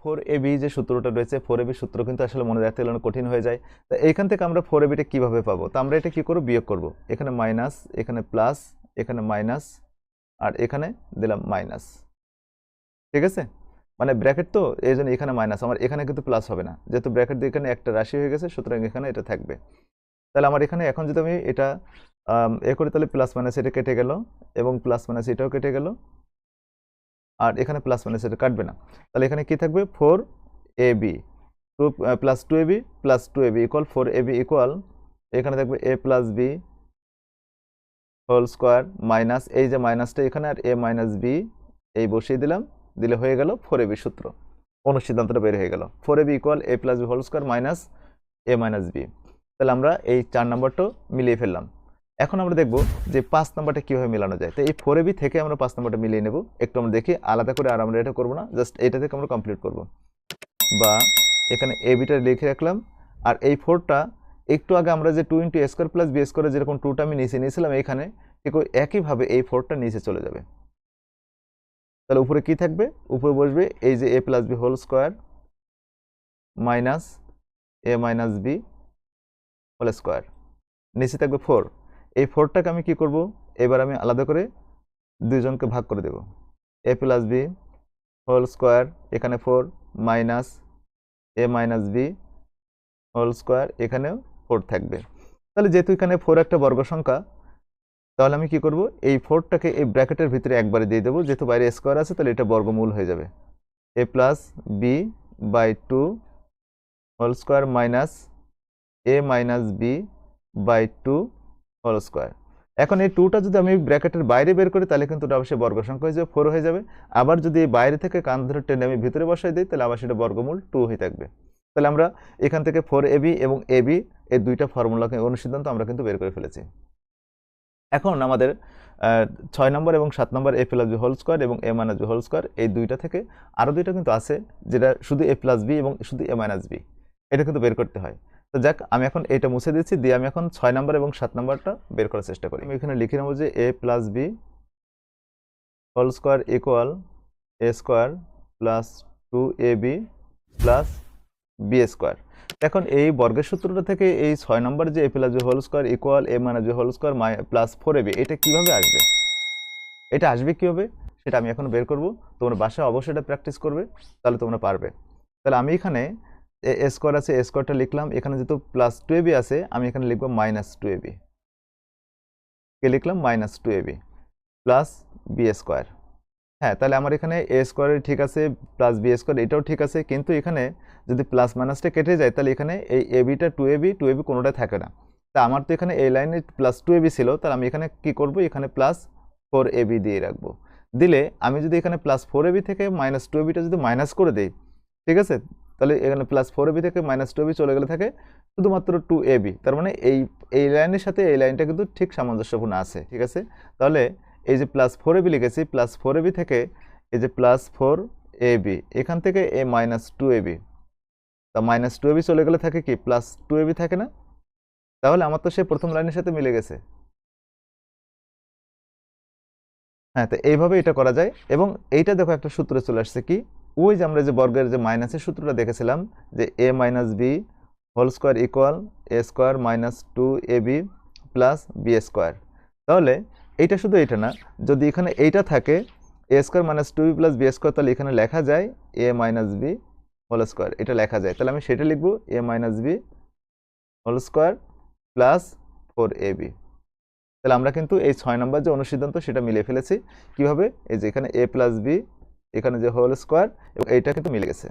Four AB যে সূত্রটা রয়েছে ফোর এবি সূত্র কিন্তু আসলে মনে রাখতে গেলে কঠিন হয়ে যায়। তো এইখান থেকে আমরা ফোর এবিটা কীভাবে পাবো? তো আমরা এটা কী করব? বিয়োগ করব। এখানে মাইনাস এখানে প্লাস এখানে মাইনাস আর এখানে দিলাম মাইনাস ঠিক আছে? মানে ব্র্যাকেট তো, এই জন্য এখানে মাইনাস আমার এখানে কিন্তু প্লাস হবে না। যেহেতু ব্র্যাকেট দিয়ে এখানে একটা রাশি হয়ে গেছে, সুতরাং এখানে এটা থাকবে। তাহলে আমার এখানে এখন যদি আমি এটা এ করি তাহলে প্লাস মাইনাস এটা কেটে গেল এবং প্লাস মাইনাস এটাও কেটে গেল। আর এখানে প্লাস মাইনাস এটা কাটবে না। তাহলে এখানে কি থাকবে? Four A B two plus two A B plus two A B equal four A B equal এখানে থাকবে A plus B whole square minus এই যে মাইনাসটা এখানে আর এ মাইনাস বি এই বসিয়ে দিলাম, দিলে হয়ে গেল ফোর এ বি সূত্র। অনুসিদ্ধান্তটা বের হয়ে গেল। Four A B equal A plus B whole square minus A minus B তাহলে আমরা এই চার নাম্বারটাও মিলিয়ে ফেললাম। এখন আমরা দেখব যে পাঁচ নাম্বারটা কীভাবে মেলানো যায়। তো এই ফোর এবি থেকে আমরা পাঁচ নাম্বারটা মিলিয়ে নেব। একটু আমরা দেখি, আলাদা করে আর আমরা এটা করব না, জাস্ট এটা থেকে আমরা কমপ্লিট করব। বা এখানে এবিটা লিখে রাখলাম, আর এই ফোরটা একটু আগে আমরা যে two into square plus B square যেরকম টুটা আমি নিচে নিয়েছিলাম, এখানে ঠিক একইভাবে এই ফোরটা নিচে চলে যাবে। তাহলে উপরে কি থাকবে? উপরে বসবে এই যে A plus B whole square minus A minus B whole square নিচে থাকবে ফোর এই ফোরটাকে আমি কি করব? এবার আমি আলাদা করে দুইজনকে ভাগ করে দেব। A plus B whole square এখানে four minus A minus B whole square এখানেও ফোর থাকবে। তাহলে যেহেতু এখানে ফোর একটা বর্গ সংখ্যা, তাহলে আমি কি করব? এই ফোরটাকে এই ব্র্যাকেটের ভিতরে একবারে দিয়ে দেবো। যেহেতু বাইরে স্কোয়ার আছে, তাহলে এটা বর্গমূল হয়ে যাবে। A plus B by two whole square minus A minus B by two whole square এখন এই টুটা যদি আমি ব্র্যাকেটের বাইরে বের করি, তাহলে কিন্তু অবশ্যই বর্গ সংখ্যা হয়ে যাবে ফোর হয়ে যাবে। আবার যদি বাইরে থেকে কান ধরে টেনে আমি ভিতরে বসাই দিই, তাহলে আবার সেটা বর্গমূল টু হয়ে থাকবে। তাহলে আমরা এখান থেকে ফোর এবি এবং এবি এই দুইটা ফর্মুলাকে অনুসিদ্ধান্ত আমরা কিন্তু বের করে ফেলেছি। এখন আমাদের ছয় নম্বর এবং সাত নম্বর A plus B whole square এবং A minus B whole square এই দুইটা থেকে আরও দুইটা কিন্তু আছে, যেটা শুধু এ প্লাস বি এবং শুধু এ মাইনাস বি এটা কিন্তু বের করতে হয়। তো যাক, আমি এখন এটা মুছে দিচ্ছি দিয়ে আমি এখন ছয় নম্বর এবং সাত নম্বরটা বের করার চেষ্টা করি। আমি এখানে লিখে নেব যে A plus B whole square equal A square plus two A B plus B square এখন এই বর্গের সূত্রটা থেকে এই ছয় নম্বর যে A plus B whole square equal A minus B whole square my plus four A B এটা কীভাবে আসবে? এটা আসবে কীভাবে? সেটা আমি এখন বের করব। তোমরা বাসায় অবশ্যই এটা প্র্যাকটিস করবে, তাহলে তোমরা পারবে। তাহলে আমি এখানে এ স্কোয়ার আছে, এ স্কোয়ারটা লিখলাম, এখানে যেহেতু প্লাস টু এবি আছে, আমি এখানে লিখব মাইনাস টু এবি কে লিখলাম? Minus two A B plus B square হ্যাঁ তাহলে আমার এখানে এ স্কোয়ারের ঠিক আছে প্লাস বি স্কোয়ার এটাও ঠিক আছে, কিন্তু এখানে যদি প্লাস মাইনাসটা কেটে যায়, তাহলে এখানে এই এবিটা two A B two A B কোনোটাই থাকে না। তা আমার তো এখানে এই লাইনে প্লাস টু এবি ছিল, তাহলে আমি এখানে কি করব? এখানে প্লাস ফোর এবি দিয়ে রাখব। দিলে আমি যদি এখানে প্লাস ফোর এবি থেকে মাইনাস টু এবিটা যদি মাইনাস করে দিই, ঠিক আছে? তাহলে এখানে প্লাস ফোর এবি থেকে মাইনাস টু এবি চলে গেলে থাকে শুধুমাত্র টু এবি তার মানে এই এই লাইনের সাথে এই লাইনটা কিন্তু ঠিক সামঞ্জস্যপূর্ণ আছে, ঠিক আছে? তাহলে এই যে প্লাস ফোর এবি লিখেছি প্লাস ফোর এবি থেকে এই যে প্লাস ফোর এবি এখান থেকে A minus two A B তা মাইনাস টু এবি চলে গেলে থাকে কি? প্লাস টু এবি থাকে না? তাহলে আমার তো সে প্রথম লাইনের সাথে মিলে গেছে। হ্যাঁ তো এইভাবে এটা করা যায়। এবং এইটা দেখো একটা সূত্রে চলে আসছে কি? ওই যে আমরা যে বর্গের যে মাইনাসের সূত্রটা দেখেছিলাম, যে A minus B whole square equal A square minus two A B plus B square তাহলে এইটা শুধু এটা না, যদি এখানে এইটা থাকে A square minus two B plus B square তাহলে এখানে লেখা যায় A minus B whole square এটা লেখা যায়। তাহলে আমি সেটা লিখব A minus B whole square plus four A B তাহলে আমরা কিন্তু এই ছয় নম্বর যে অনুসিদ্ধান্ত, সেটা মিলিয়ে ফেলেছি। কীভাবে? এই যে এখানে এ প্লাস বি এখানে যে হোল স্কোয়ার এবং এইটা কিন্তু মিলে গেছে।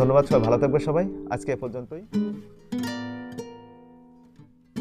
ধন্যবাদ সবাই ভালো থাকবে সবাই। আজকে এ পর্যন্তই।